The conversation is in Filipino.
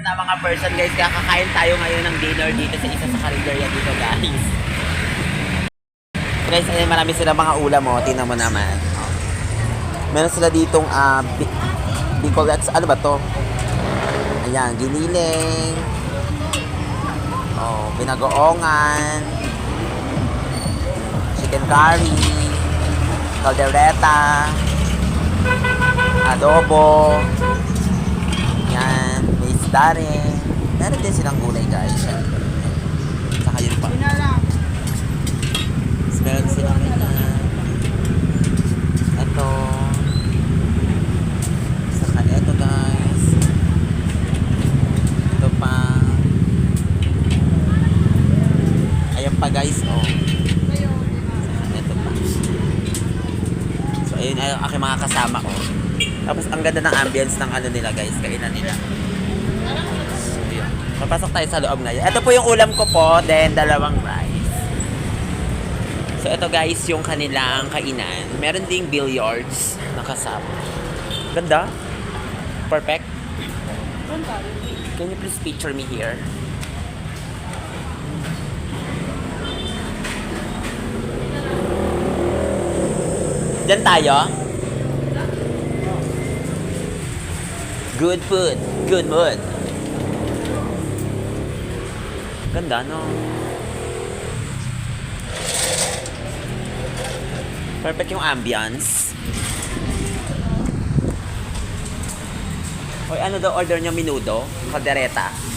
na mga person guys, kakakain tayo ngayon ng dinner dito sa isa sa karinderya dito guys. Guys, ayun, marami sila mga ulam mo. Tingnan mo naman. Meron sila ditong uh, Bicolettes. Ano ba to? Ayan, giniling. Oh, binagoongan. Chicken curry. Caldereta. Adobo. Yan, rin. Meron din silang gulay guys. syempre. Saka yun pa. Meron silang uh, ito. Saka ito guys. Ito pa. Ayan pa guys, oh. Ito ayun ay aking mga kasama ko. Tapos ang ganda ng ambience ng ano nila guys, kainan nila. Papasok tayo sa loob ngayon. Ito po yung ulam ko po, then dalawang rice. So ito guys yung kanilang kainan. Meron ding billiards na kasama. Ganda. Perfect. Can you please picture me here? Diyan tayo. Good food. Good mood. Ganda, no? Perfect yung ambience. Hoy, ano daw order niyo minudo? Kaldereta.